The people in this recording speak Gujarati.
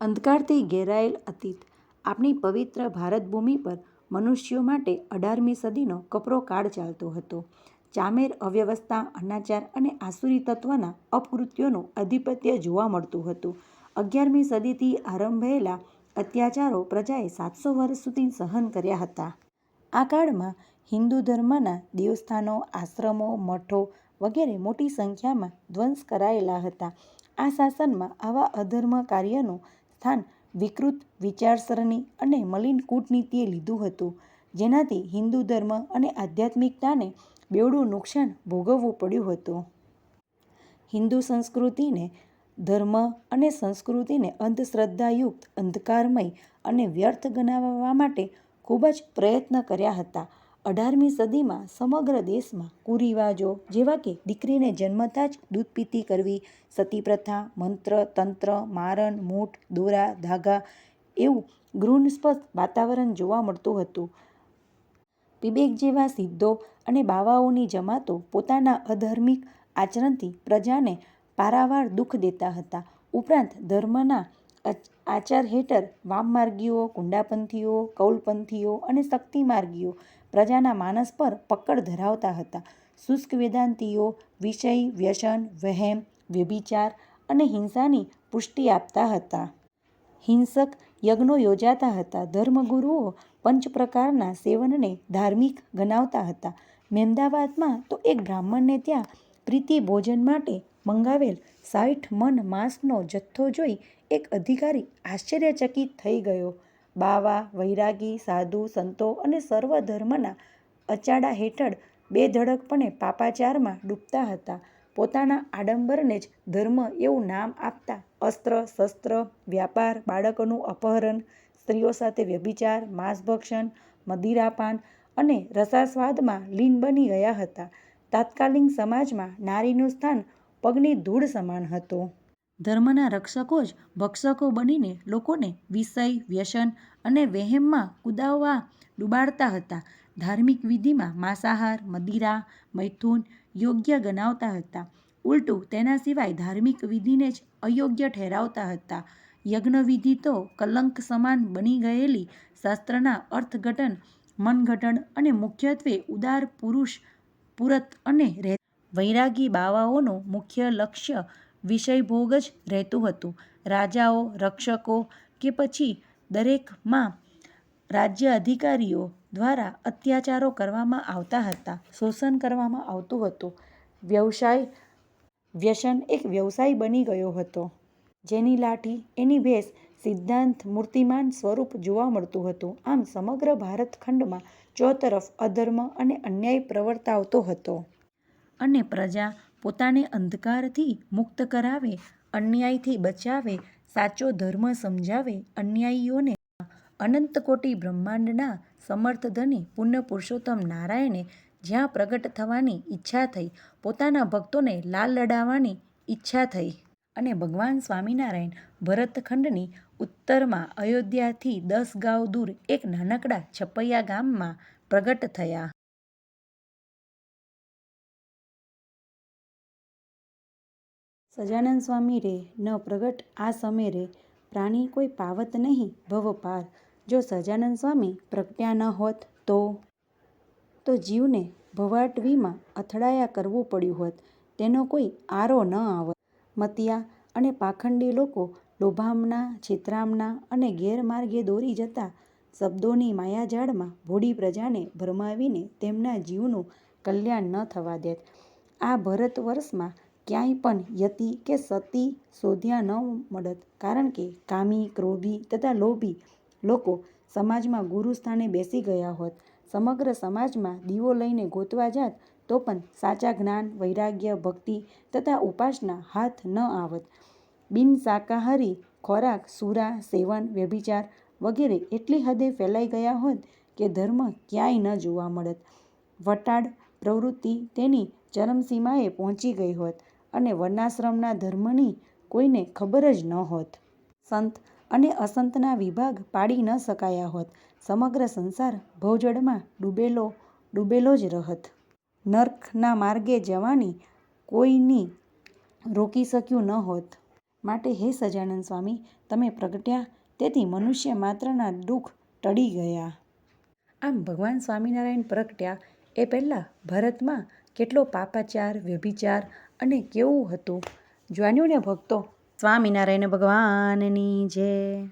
અંધકારથી ઘેરાયેલ અતીત આપણી પવિત્ર ભારત ભૂમિ પર મનુષ્યો માટે અઢારમી સદીનો કપરો કાળ ચાલતો હતો. ચામેર, અવ્યવસ્થા, અનાચાર અને આસુરી તત્વના અપકૃત્યોનું આધિપત્ય જોવા મળતું હતું. અગિયારમી સદીથી આરંભેલા અત્યાચારો પ્રજાએ સાતસો વર્ષ સુધી સહન કર્યા હતા. આ કાળમાં હિન્દુ ધર્મના દેવસ્થાનો, આશ્રમો, મઠો વગેરે મોટી સંખ્યામાં ધ્વંસ કરાયેલા હતા. આ શાસનમાં આવા અધર્મ કાર્યનું સ્થાન વિકૃત વિચારસરણી અને મલિન કૂટનીતિએ લીધું હતું, જેનાથી હિન્દુ ધર્મ અને આધ્યાત્મિકતાને બેવડું નુકસાન ભોગવવું પડ્યું હતું. હિન્દુ સંસ્કૃતિને, ધર્મ અને સંસ્કૃતિને અંધશ્રદ્ધાયુક્ત, અંધકારમય અને વ્યર્થ ગણાવવા માટે ખૂબ જ પ્રયત્ન કર્યા હતા. અઢારમી સદીમાં સમગ્ર દેશમાં કુરિવાજો જેવા કે દીકરીને જન્મતા જ દૂધપીતી કરવી, સતી પ્રથા મંત્ર તંત્ર, મારણ, મૂઠ, દોરા ધાગા એવું ઘૃણાસ્પદ વાતાવરણ જોવા મળતું હતું. પીબેક જેવા સિદ્ધો અને બાવાઓની જમાતો પોતાના અધર્મિક આચરણથી પ્રજાને પારાવાર દુઃખ દેતા હતા. ઉપરાંત ધર્મના આચાર હેઠળ વામમાર્ગીઓ, કુંડાપંથીઓ, કૌલપંથીઓ અને શક્તિમાર્ગીઓ પ્રજાના માનસ પર પકડ ધરાવતા હતા. શુષ્ક વેદાંતીઓ વિષય, વ્યસન, વહેમ, વ્યભિચાર અને હિંસાની પુષ્ટિ આપતા હતા. હિંસક યજ્ઞો યોજાતા હતા. ધર્મગુરુઓ પંચપ્રકારના સેવનને ધાર્મિક ગણાવતા હતા. મહેમદાવાદમાં તો એક બ્રાહ્મણને ત્યાં પ્રીતિભોજન માટે મંગાવેલ સાઈઠ મણ માંસનો જથ્થો જોઈ એક અધિકારી આશ્ચર્યચકિત થઈ ગયો. બાવા, વૈરાગી, સાધુ સંતો અને સર્વ ધર્મના અચાડા હેઠળ બેધડકપણે પાપાચારમાં ડૂબતા હતા. પોતાના આડંબરને જ ધર્મ એવું નામ આપતા અસ્ત્ર શસ્ત્ર વ્યાપાર, બાળકોનું અપહરણ, સ્ત્રીઓ સાથે વ્યભિચાર, માંસભક્ષણ, મદિરાપાન અને રસાસ્વાદમાં લીન બની ગયા હતા. તત્કાલીન સમાજમાં નારીનું સ્થાન પગની ધૂળ સમાન હતું. ધર્મના રક્ષકો જ ભક્ષકો બનીને લોકોને વિષય, વ્યસન અને વહેમમાં કુદાવવા ડૂબાડતા હતા. ધાર્મિક વિધિમાં માંસાહાર, મદિરા, મૈથુન યોગ્ય ગણાવતા હતા. ઉલટું તેના સિવાય ધાર્મિક વિધિને જ અયોગ્ય ઠેરાવતા હતા. યજ્ઞવિધિ તો કલંક સમાન બની ગયેલી. શાસ્ત્રના અર્થઘટન, મનઘટન અને મુખ્યત્વે ઉદાર પુરુષ પૂરત અને. વૈરાગી બાવાઓનું મુખ્ય લક્ષ્ય વિષયભોગ જ રહેતું હતું. રાજાઓ, રક્ષકો કે પછી દરેકમાં રાજ્ય અધિકારીઓ દ્વારા અત્યાચારો કરવામાં આવતા હતા, શોષણ કરવામાં આવતું હતું. વ્યવસાય વ્યસન એક વ્યવસાય બની ગયો હતો. જેની લાઠી એની ભેંસ સિદ્ધાંત મૂર્તિમાન સ્વરૂપ જોવા મળતું હતું. આમ સમગ્ર ભારતખંડમાં ચોતરફ અધર્મ અને અન્યાય પ્રવર્તાવતો હતો. અને પ્રજા પોતાને અંધકારથી મુક્ત કરાવે, અન્યાયથી બચાવે, સાચો ધર્મ સમજાવે, અન્યાયીઓને અનંતકોટિ બ્રહ્માંડના સમર્થ ધની પુણ્ય પુરુષોત્તમ નારાયણે જ્યાં પ્રગટ થવાની ઈચ્છા થઈ, પોતાના ભક્તોને લાલ લડાવવાની ઈચ્છા થઈ. અને ભગવાન સ્વામિનારાયણ ભરતખંડની ઉત્તરમાં અયોધ્યાથી દસ ગાંવ દૂર એક નાનકડા છપૈયા ગામમાં પ્રગટ થયા. સજાનંદ સ્વામી રે ન પ્રગટ આ સમે રે, પ્રાણી કોઈ પાવત નહીં ભવ પાર. જો સજાનંદ સ્વામી પ્રગટ્યા ન હોત તો? તો જીવને ભવાટવીમાં અથડાયા કરવું પડ્યું હોત. તેનો કોઈ આરો ન આવત. મતીયા અને પાખંડી લોકો લોભામના છેતરામણાં અને ગેરમાર્ગે દોરી જતા શબ્દોની માયાજાળમાં ભોળી પ્રજાને ભરમાવીને તેમના જીવનું કલ્યાણ ન થવા દેત. આ ભરતવર્ષમાં ક્યાંય પણ યતિ કે સતી શોધ્યા ન મળત. કારણ કે કામી, ક્રોધી તથા લોભી લોકો સમાજમાં ગુરુ સ્થાને બેસી ગયા હોત. સમગ્ર સમાજમાં દીવો લઈને ગોતવા જાત તો પણ સાચા જ્ઞાન, વૈરાગ્ય, ભક્તિ તથા ઉપાસના હાથ ન આવત. બિન શાકાહારી ખોરાક, સુરા સેવન, વ્યભિચાર વગેરે એટલી હદે ફેલાઈ ગયા હોત કે ધર્મ ક્યાંય ન જોવા મળત. વટાડ પ્રવૃત્તિ તેની ચરમસીમાએ પહોંચી ગઈ હોત અને વર્ણાશ્રમના ધર્મની કોઈને ખબર જ ન હોત. સંત અને અસંતના વિભાગ પાડી ન શકાયા હોત. સમગ્ર સંસાર ભવજળમાં ડૂબેલો ડૂબેલો જ રહત. નર્કના માર્ગે જવાની કોઈની રોકી શક્યું ન હોત. માટે હે સજાનંદ સ્વામી, તમે પ્રગટ્યા, તેથી મનુષ્ય માત્રના દુઃખ ટળી ગયા. આમ ભગવાન સ્વામિનારાયણ પ્રગટ્યા એ પહેલાં ભારતમાં કેટલો પાપાચાર, વ્યભિચાર અને કેવું હતું? જાણ્યું ને ભક્તો, સ્વામિનારાયણ ભગવાનની જય.